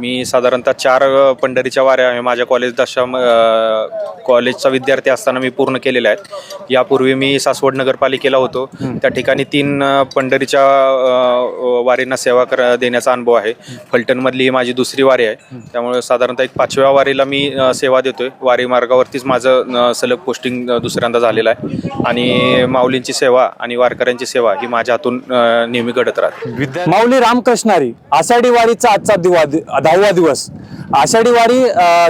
मी साधारणतः चार पंढरीच्या वाऱ्या आहे माझ्या कॉलेज दशा कॉलेजचा विद्यार्थी असताना मी पूर्ण केलेल्या आहेत. यापूर्वी मी सासवड नगरपालिकेला होतो. त्या ठिकाणी तीन पंढरीच्या वारींना सेवा कर देण्याचा अनुभव आहे. फलटणमधली ही माझी दुसरी वारी आहे. त्यामुळे साधारणतः एक पाचव्या वारीला मी सेवा देतोय. वारी मार्गावरतीच माझं सलग पोस्टिंग दुसऱ्यांदा झालेलं आहे. आणि माऊलींची सेवा आणि वारकऱ्यांची सेवा ही माझ्या हातून नेहमी घडत राहते. माऊली रामकृष्णारी आषाढी वारीचा आजचा दिवा दहावा दिवस. आषाढी वारी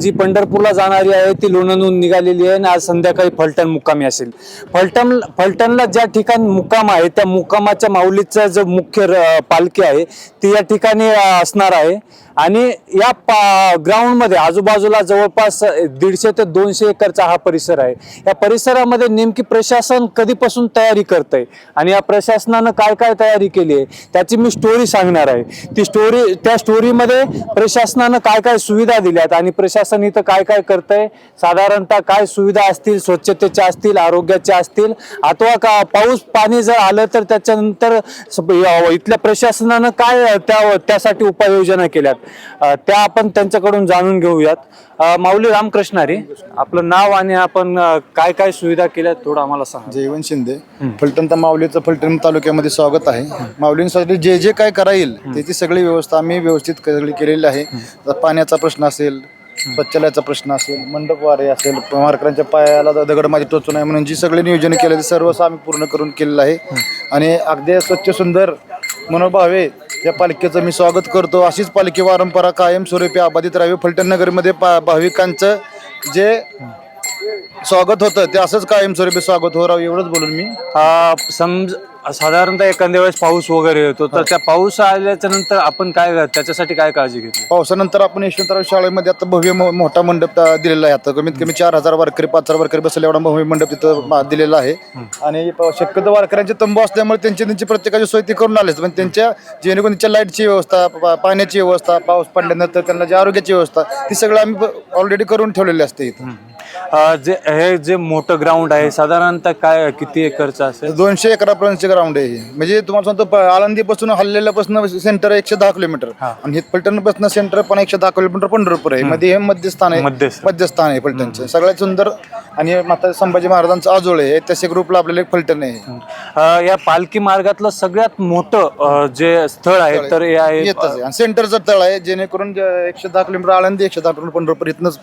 जी पंढरपूरला जाणारी आहे ती लोणंदून निघालेली आहे आणि आज संध्याकाळी फलटण मुक्कामी असेल. फलटण फलटणला ज्या ठिकाणी मुक्काम आहे त्या मुक्कामाच्या माऊलीचा जो मुख्य र- पालखी आहे ती या ठिकाणी असणार आहे. आणि या पा ग्राउंडमध्ये आजूबाजूला जवळपास दीडशे ते दोनशे एकरचा हा परिसर आहे. या परिसरामध्ये नेमकी प्रशासन कधीपासून तयारी करत आहे आणि या प्रशासनानं काय काय तयारी केली आहे त्याची मी स्टोरी सांगणार आहे. ती स्टोरी त्या स्टोरीमध्ये प्रशासनानं काय काय सुविधा दिल्यात आणि प्रशासन इथं काय काय करतंय साधारणतः काय सुविधा असतील स्वच्छतेच्या असतील आरोग्याच्या असतील अथवा का पाऊस पाणी जर आलं तर त्याच्यानंतर या- इथल्या प्रशासनानं काय त्या त्यासाठी उपाययोजना केल्यात? त्या आपण त्यांच्याकडून जाणून घेऊयात. माऊली रामकृष्णारी आपलं नाव आणि आपण काय काय सुविधा केल्यात थोडं आम्हाला सांगा. जयवंत शिंदे. फलटण तर माऊलीचं फलटण तालुक्यामध्ये स्वागत आहे. माऊलींसाठी जे जे काय करा येईल त्याची सगळी व्यवस्था आम्ही व्यवस्थित केलेली आहे. पाण्याचा प्रश्न असेल शौचालयाचा प्रश्न असेल मंडप वारे असेल मारकऱ्यांच्या पायाला दगड माझी टोचू नये म्हणून जी सगळी नियोजन केलं ते सर्व आम्ही पूर्ण करून केलेलं आहे. आणि अगदी स्वच्छ सुंदर मनोभावे या पालिकेचं मी स्वागत करतो. अशीच पालिके परंपरा कायम स्वरूपी अबाधित राहावी. फलटण नगरमध्ये पा भाविकांचं जे स्वागत होतं ते असंच कायमस्वरूपी स्वागत हो राव एवढंच बोलून मी. हा समज साधारणतः एखाद्या वेळेस पाऊस वगैरे येतो तर त्या पाऊस आल्याच्यानंतर आपण काय त्याच्यासाठी काय काळजी घेतो पावसानंतर आपण यशवंतराव शाळेमध्ये आता भव्य मो- मोठा मंडप दिलेला आहे. आता कमीत कमी चार हजार वारकरी पाच हजार वारकरी बसले एवढा भव्य मंडप तिथं मा- दिलेला आहे. आणि प- शक्यतो वारकऱ्यांचे तंबू असल्यामुळे त्यांची त्यांची प्रत्येकाची सोय ती करून आलेच. पण त्यांच्या जेणेकरून त्यांच्या लाईटची व्यवस्था पा- पाण्याची व्यवस्था पाऊस पडल्यानंतर त्यांना जी आरोग्याची व्यवस्था ती सगळं आम्ही ऑलरेडी करून ठेवलेली असते इथं. जे हे जे मोठं ग्राउंड आहे साधारणतः काय किती एकरचं असेल? दोनशे एकरापर्यंतचे ग्राउंड आहे हे. म्हणजे तुम्हाला सांगतो प- आळंदीपासून हल्लेल्यापासून सेंटर एकशे दहा किलोमीटर. आणि हे फलटणपासून सेंटर पण एकशे दहा किलोमीटर पंढरपूर आहे. मध्ये हे मध्यस्थान आहे. मध्यस्थान. मध्यस्थान आहे फलटणचं सगळ्यात सुंदर आणि माता संभाजी महाराजांचं आजोळ आहे. तसे ग्रुपला आपल्याला एक फलटण आहे. अ, या पालखी मार्गातलं सगळ्यात मोठं अ, जे स्थळ आहे तर हे आहे येतच आहे. आणि सेंटरचं तळ आहे जेणेकरून जे एकशे दहा किलोमीटर आळंदी एकशे दहा किलोमीटर पंढरपूर इथनच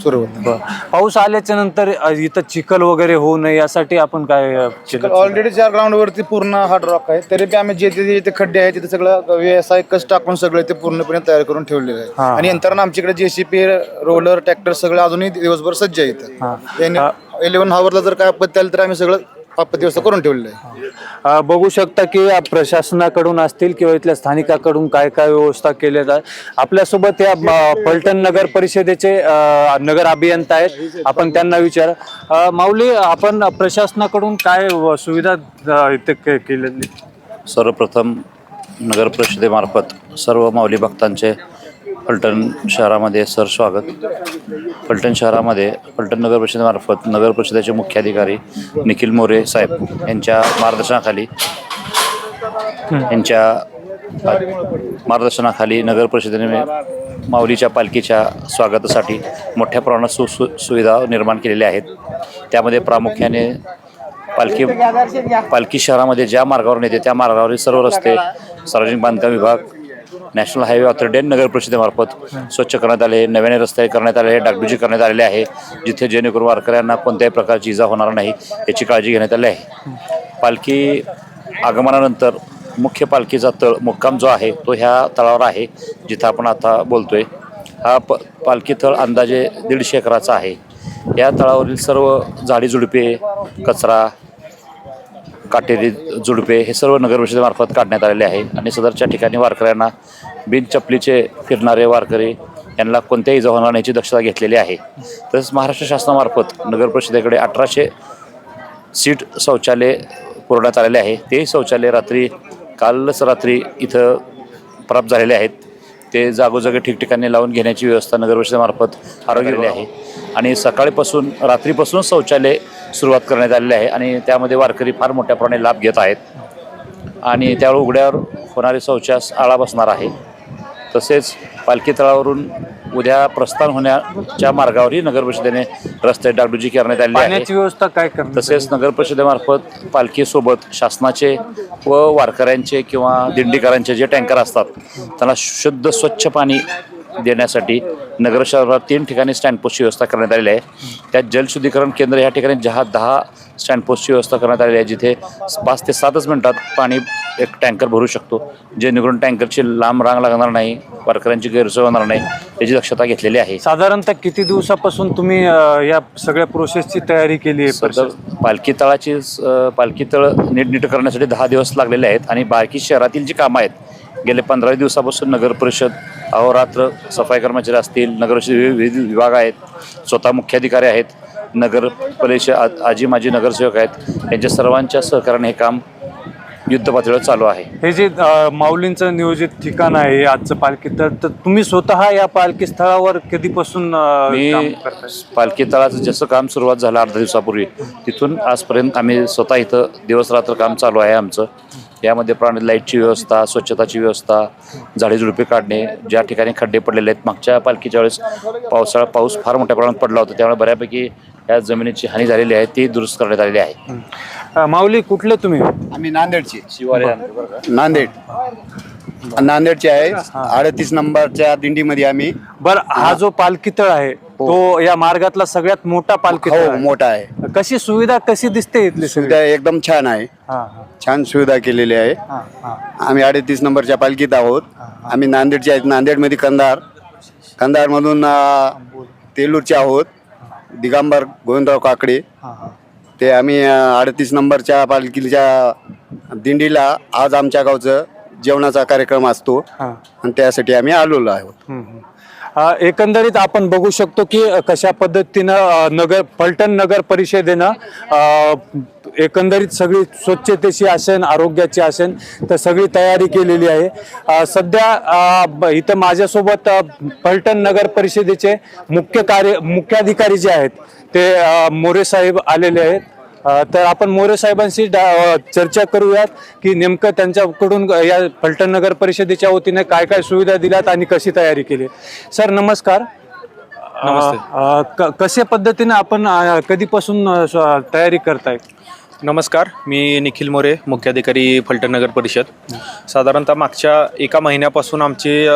सुरू होतं ब- पाऊस आल्याच्यानंतर अ, इथं चिखल वगैरे होऊ नये यासाठी आपण काय अ, केलं? ऑलरेडी चार ग्राउंड वरती पूर्ण हार्ड रॉक आहे तरी बी आम्ही जे जे जिथे खड्डे आहे तिथे सगळं व्यवसाय कष्ट टाकून सगळं ते पूर्णपणे तयार करून ठेवलेलं आहे हा. आणि नंतर आमच्याकडे जेसीपी रोलर ट्रॅक्टर सगळं अजूनही दिवसभर सज्ज हा. आहेत इलेव्हन हावरला जर काय आपत्ती आली तर आम्ही सगळं व्यवस्था करून ठेवलेलं आहे. अ, बघू शकता की या प्रशासनाकडून असतील किंवा इथल्या स्थानिकाकडून काय काय व्यवस्था केल्या जात. आपल्यासोबत या अ, फलटण नगर परिषदेचे अ, नगर अभियंता आहेत. आपण त्यांना विचार. अ, माऊली आपण प्रशासनाकडून काय व- सुविधा अ, इथे के- केलेली? सर्वप्रथम नगर परिषदेमार्फत सर्व माऊली भक्तांचे फलटण शहरामध्ये सर स्वागत. फलटण शहरामध्ये फलटण नगर परिषदेमार्फत नगर परिषदेचे मुख्याधिकारी निखिल मोरे साहेब यांच्या मार्गदर्शनाखाली यांच्या मार्गदर्शनाखाली नगर परिषदेने माऊलीच्या पालखीच्या स्वागतासाठी मोठ्या प्रमाणात सु सु सुविधा निर्माण केलेल्या आहेत. त्यामध्ये प्रामुख्याने पालखी पालखी शहरामध्ये ज्या मार्गावरून येते त्या मार्गावरील सर्व रस्ते सार्वजनिक बांधकाम विभाग नॅशनल हायवे ऑथॉरिटी आणि नगर परिषदेमार्फत स्वच्छ करण्यात आले नव्याने रस्ते करण्यात आले डागडुजी करण्यात आलेले आहे जिथे जेणेकरून वारकऱ्यांना कोणत्याही प्रकारची इजा होणार नाही याची काळजी घेण्यात आली आहे. पालखी आगमनानंतर मुख्य पालखीचा तळ मुक्काम जो आहे तो ह्या तळावर आहे जिथं आपण आता बोलतोय. हा प पालखी तळ अंदाजे दीडशे एकराचा आहे. या तळावरील सर्व झाडी झुडपे कचरा काटेरी झुडपे हे सर्व नगर परिषदेमार्फत काढण्यात आलेले आहे. आणि सदरच्या ठिकाणी वारकऱ्यांना बिन चपलीचे फिरणारे वारकरी यांना कोणत्याही इजा होणार याची दक्षता घेतलेली आहे. तसेच महाराष्ट्र शासनामार्फत नगर परिषदेकडे अठराशे सीट शौचालय पुरवण्यात आलेले आहे. ते शौचालय रात्री कालच रात्री इथं प्राप्त झालेले आहेत. ते जागोजागी ठिकठिकाणी लावून घेण्याची व्यवस्था नगर परिषदेमार्फत आरोग्य आहे. आणि सकाळीपासून रात्रीपासून शौचालय सुरुवात करण्यात आलेली आहे आणि त्यामध्ये वारकरी फार मोठ्या प्रमाणे लाभ घेत आहेत. आणि त्यावेळी उघड्यावर होणारे शौचास आळा बसणार आहे. तसेच पालखी तळावरून उद्या प्रस्थान होण्याच्या मार्गावरही नगर परिषदेने रस्ते डागडुजी करण्यात आली आहे व्यवस्था काय तसेच नगर परिषदेमार्फत पालखीसोबत शासनाचे व वारकऱ्यांचे किंवा दिंडीकरांचे जे टँकर असतात त्यांना शुद्ध स्वच्छ पाणी देण्यासाठी नगर शहरात तीन ठिकाणी स्टँडपोस्टची व्यवस्था करण्यात आलेली आहे त्यात जलशुद्धीकरण केंद्र या ठिकाणी जहा दहा स्टँडपोस्टची व्यवस्था करण्यात आलेली आहे जिथे पाच ते सातच मिनिटात पाणी एक टँकर भरू शकतो जेणेकरून टँकरची लांब रांग लागणार नाही वारकऱ्यांची गैरसोय होणार नाही याची दक्षता घेतलेली आहे साधारणतः किती दिवसापासून तुम्ही अं, या सगळ्या प्रोसेसची तयारी केली आहे सदर परिषद? पालखी तळाची अ, पालखी तळ नीटनीट करण्यासाठी दहा दिवस लागलेले आहेत आणि बाकी शहरातील जी कामं आहेत गेले पंधरा दिवसापासून नगर परिषद अहोरात्र सफाई कर्मचारी असतील नगर परिषद विविध विभाग आहेत स्वतः मुख्याधिकारी आहेत नगर परिषद आजी माजी नगरसेवक आहेत यांच्या सर्वांच्या सहकार्याने हे काम युद्ध पातळीवर चालू आहे. हे जे माऊलींचं नियोजित ठिकाण आहे आजचं पालखी तर तर तुम्ही स्वतः या पालखी स्थळावर कधीपासून मी पालखी तळाचं जसं काम सुरुवात झालं अर्धा दिवसापूर्वी तिथून आजपर्यंत आम्ही स्वतः इथं दिवस रात्र काम चालू आहे आमचं. यामध्ये प्राणी लाईटची व्यवस्था स्वच्छताची व्यवस्था झाडे झुडपे काढणे ज्या ठिकाणी खड्डे पडलेले आहेत. मागच्या पालखीच्या वेळेस पावसाळा पाऊस फार मोठ्या प्रमाणात पडला होता. त्यामुळे बऱ्यापैकी या जमिनीची हानी झालेली आहे. ती दुरुस्त करण्यात आलेली आहे. माऊली कुठले तुम्ही? आम्ही नांदेडची. शिवारे नांदेड नांदेडचे आहे. अडतीस नंबरच्या दिंडीमध्ये आम्ही. बर हा जो पालखी तळ आहे तो या मार्गातला सगळ्यात मोठा पालखी हो. मोठा आहे. कशी सुविधा कशी दिसते इथली सुविधा एकदम छान आहे. हा, हा, छान सुविधा केलेली आहे. आम्ही अडतीस नंबरच्या पालखीत आहोत. आम्ही नांदेडचे आहेत. नांदेडमध्ये कंधार. कंधारमधून तेलूरचे आहोत. दिगंबर गोविंदराव काकडे. ते आम्ही अडतीस नंबरच्या पालखीच्या दिंडीला आज आमच्या गावचं जेवणाचा कार्यक्रम असतो. आणि त्यासाठी आम्ही आलेलो आहोत. एकंदरीत आपण बघू शकतो की कशा पद्धतीनं नगर फलटण नगर परिषदेनं एकंदरीत सगळी स्वच्छतेची असेल आरोग्याची असेल तर सगळी तयारी केलेली आहे. सध्या ब- इथं माझ्यासोबत फलटण नगर परिषदेचे मुख्य कार्य मुख्याधिकारी जे आहेत ते मोरे साहेब आलेले आहेत. तर आपण मोरे साहेबांशी चर्चा करूयात की नेमकं त्यांच्याकडून या फलटण नगर परिषदेच्या वतीने काय काय सुविधा दिल्यात आणि कशी तयारी केली सर नमस्कार. नमस्ते. अ, क- कशा पद्धतीने आपण कधीपासून तयारी करताय? नमस्कार. मी निखिल मोरे मुख्याधिकारी फलटण नगर परिषद. साधारणतः मागच्या एका महिन्यापासून आमची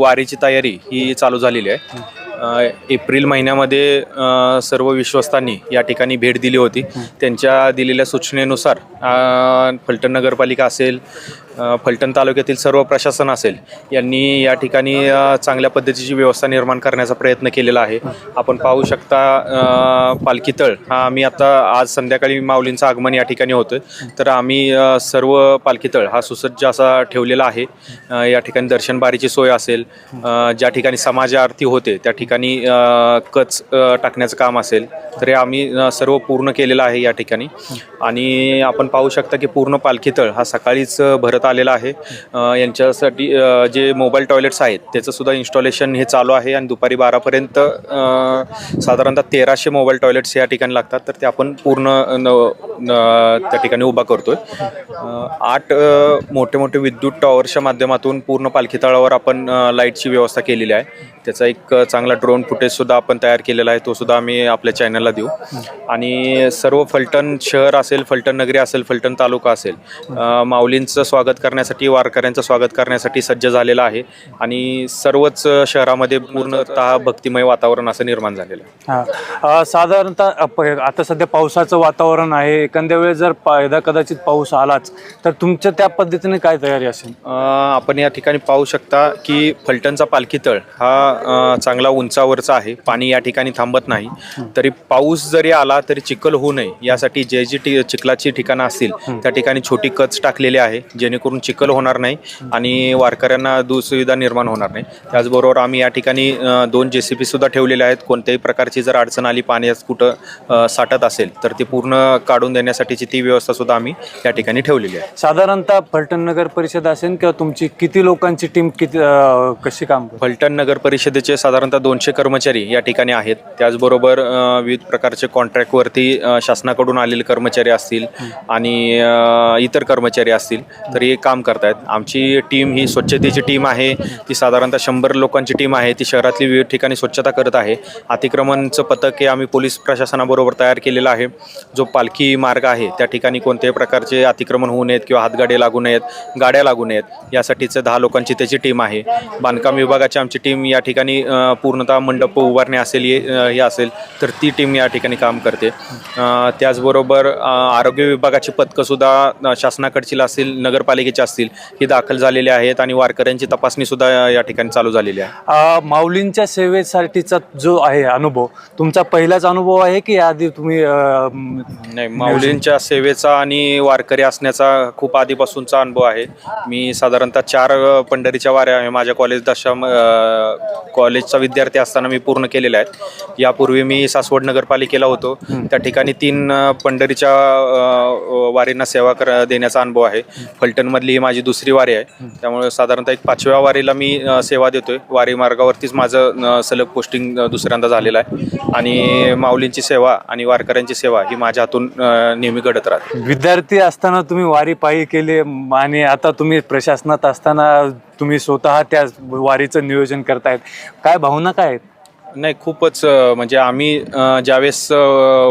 वारीची तयारी ही चालू झालेली आहे. एप्रिल महिन्यामध्ये सर्व विश्वस्तांनी या ठिकाणी भेट दिली होती. त्यांच्या दिलेल्या सूचनेनुसार फलटण नगरपालिका असेल फलटण तालुक्यातील सर्व प्रशासन असेल यांनी या ठिकाणी चांगल्या पद्धतीची व्यवस्था निर्माण करण्याचा प्रयत्न केलेला आहे. आपण पाहू शकता अ, पालखी तळ. हा आम्ही आता आज संध्याकाळी माऊलींचं आगमन या ठिकाणी होतं तर आम्ही सर्व पालखी तळ हा सुसज्ज असा ठेवलेला आहे. या ठिकाणी दर्शनबारीची सोय असेल ज्या ठिकाणी समाज आरती होते त्या ठिकाणी कच टाकण्याचं काम असेल तर हे आम्ही सर्व पूर्ण केलेलं आहे या ठिकाणी. आणि आपण पाहू शकता की पूर्ण पालखी तळ हा सकाळीच भरत आलेला आहे. यांच्यासाठी जे मोबाईल टॉयलेट्स आहेत त्याचंसुद्धा इन्स्टॉलेशन हे चालू आहे आणि दुपारी बारापर्यंत साधारणतः तेराशे मोबाईल टॉयलेट्स या ठिकाणी लागतात. तर ते आपण पूर्ण न, त्या ठिकाणी उभा करतो आहे आठ मोठे मोठे विद्युत टॉवरच्या माध्यमातून पूर्ण पालखी तळावर आपण लाईटची व्यवस्था केलेली आहे. त्याचा एक चांगला ड्रोन फुटेज सुद्धा आपण तयार केलेला आहे तो सुद्धा आम्ही आपल्या चॅनलला देऊ. आणि सर्व फलटण शहर असेल फलटण नगरी असेल फलटण तालुका असेल माऊलींचं स्वागत करण्यासाठी वारकऱ्यांचं स्वागत करण्यासाठी सज्ज झालेला आहे. आणि सर्वच शहरामध्ये पूर्णतः भक्तिमय वातावरण असं निर्माण झालेलं आहे. हा. साधारणतः आता सध्या पावसाचं वातावरण आहे. एखाद्या वेळेस जर एकदा कदाचित पाऊस आलाच तर तुमच्या त्या पद्धतीने काय तयारी असेल? आपण या ठिकाणी पाहू शकता की फलटणचा पालखी तळ हा अ, चांगला उंचावरचा आहे. पाणी या ठिकाणी थांबत नाही. तरी पाऊस जरी आला तरी चिखल होऊ नये. यासाठी जे जी ठी चिखलाची ठिकाणं असतील त्या ठिकाणी छोटी कच टाकलेली आहे. जेणेकरून चिखल होणार नाही आणि वारकऱ्यांना दुसुविधा निर्माण होणार नाही. त्याचबरोबर आम्ही या ठिकाणी अ, दोन जे सी सुद्धा ठेवलेले आहेत. कोणत्याही प्रकारची जर अडचण आली पाण्यात कुठं अ, साठत असेल तर ते पूर्ण काढून देण्यासाठीची ती व्यवस्था सुद्धा आम्ही या ठिकाणी ठेवलेली आहे. साधारणतः फलटण नगर परिषद असेल किंवा तुमची किती लोकांची टीम किती अ, कशी काम करते? फलटण नगर परिषद परिषदेचे साधारणतः दोनशे कर्मचारी या ठिकाणी आहेत. त्याचबरोबर विविध प्रकारचे कॉन्ट्रॅक्टवरती शासनाकडून आलेले कर्मचारी असतील आणि इतर कर्मचारी असतील. तर हे काम करतायत. आमची टीम ही स्वच्छतेची टीम आहे. ती साधारणतः शंभर लोकांची टीम आहे. ती शहरातली विविध ठिकाणी स्वच्छता करत आहे. अतिक्रमणचं पथक हे आम्ही पोलीस प्रशासनाबरोबर तयार केलेलं आहे. जो पालखी मार्ग आहे त्या ठिकाणी कोणत्याही प्रकारचे अतिक्रमण होऊ नयेत किंवा हातगाडे लागू नयेत गाड्या लागू नयेत यासाठीचं दहा लोकांची त्याची टीम आहे. बांधकाम विभागाची आमची टीम या ठिकाणी पूर्णतः मंडप उभारणे असेल हे हे असेल तर ती टीम या ठिकाणी काम करते. त्याचबरोबर आरोग्य विभागाची पथकंसुद्धा शासनाकडची असतील नगरपालिकेची असतील ही दाखल झालेली आहेत आणि वारकऱ्यांची तपासणीसुद्धा या ठिकाणी चालू झालेली आहे. माऊलींच्या सेवेसाठीचा जो आहे अनुभव तुमचा पहिलाच अनुभव आहे की याआधी तुम्ही नाही माऊलींच्या सेवेचा आणि वारकरी असण्याचा खूप आधीपासूनचा अनुभव आहे. मी साधारणतः चार पंढरीच्या वाऱ्या माझ्या कॉलेज दशम कॉलेजचा विद्यार्थी असताना मी पूर्ण केलेल्या आहेत यापूर्वी मी सासवड नगरपालिकेला होतो. त्या ठिकाणी तीन पंढरीच्या वारींना सेवा कर देण्याचा अनुभव आहे. फलटणमधली ही माझी दुसरी वारी आहे. त्यामुळे साधारणतः एक पाचव्या वारीला मी सेवा देतोय. वारी मार्गावरतीच माझं सलग पोस्टिंग दुसऱ्यांदा झालेलं आहे. आणि माऊलींची सेवा आणि वारकऱ्यांची सेवा ही माझ्या हातून नेहमी घडत राहते. विद्यार्थी असताना तुम्ही वारी पायी केली आणि आता तुम्ही प्रशासनात असताना तुम्ही स्वतः त्या वारीचं नियोजन करतायत. काय भावना काय आहेत? नाही खूपच अ, म्हणजे आम्ही अ, ज्यावेळेस अ,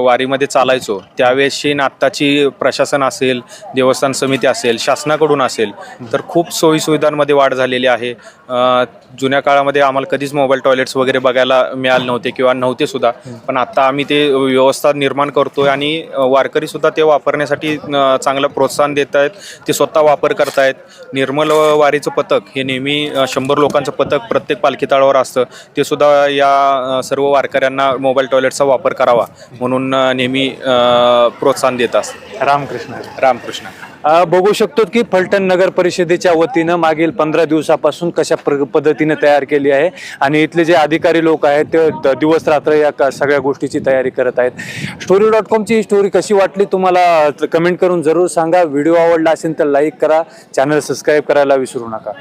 वारीमध्ये चालायचो त्यावेळेसची आत्ताची प्रशासन असेल देवस्थान समिती असेल शासनाकडून असेल तर खूप सोयीसुविधांमध्ये वाढ झालेली आहे. अ, जुन्या काळामध्ये आम्हाला कधीच मोबाईल टॉयलेट्स वगैरे बघायला मिळाले नव्हते किंवा नव्हते सुद्धा. पण आता आम्ही ते व्यवस्था निर्माण करतोय आणि अ, वारकरीसुद्धा ते वापरण्यासाठी अ, चांगलं प्रोत्साहन देत आहेत. ते स्वतः वापर करतायत. निर्मल वारीचं पथक हे नेहमी अ, शंभर लोकांचं पथक प्रत्येक पालखी तळावर असतं. ते सुद्धा या सर्व वारकऱ्यांना मोबाईल टॉयलेटचा वापर करावा म्हणून नेहमी प्रोत्साहन देत असतात रामकृष्ण. रामकृष्ण. बघू शकतो की फलटण नगर परिषदेच्या वतीनं मागील पंधरा दिवसापासून कशा प्र पद्धतीने तयार केली आहे आणि इथले जे अधिकारी लोक आहेत ते द- दिवस रात्र या क- सगळ्या गोष्टीची तयारी करत आहेत. स्टोरी डॉट कॉमची ही स्टोरी कशी वाटली तुम्हाला कमेंट करून जरूर सांगा. व्हिडिओ आवडला असेल तर लाईक करा. चॅनल सबस्क्राईब करायला विसरू नका.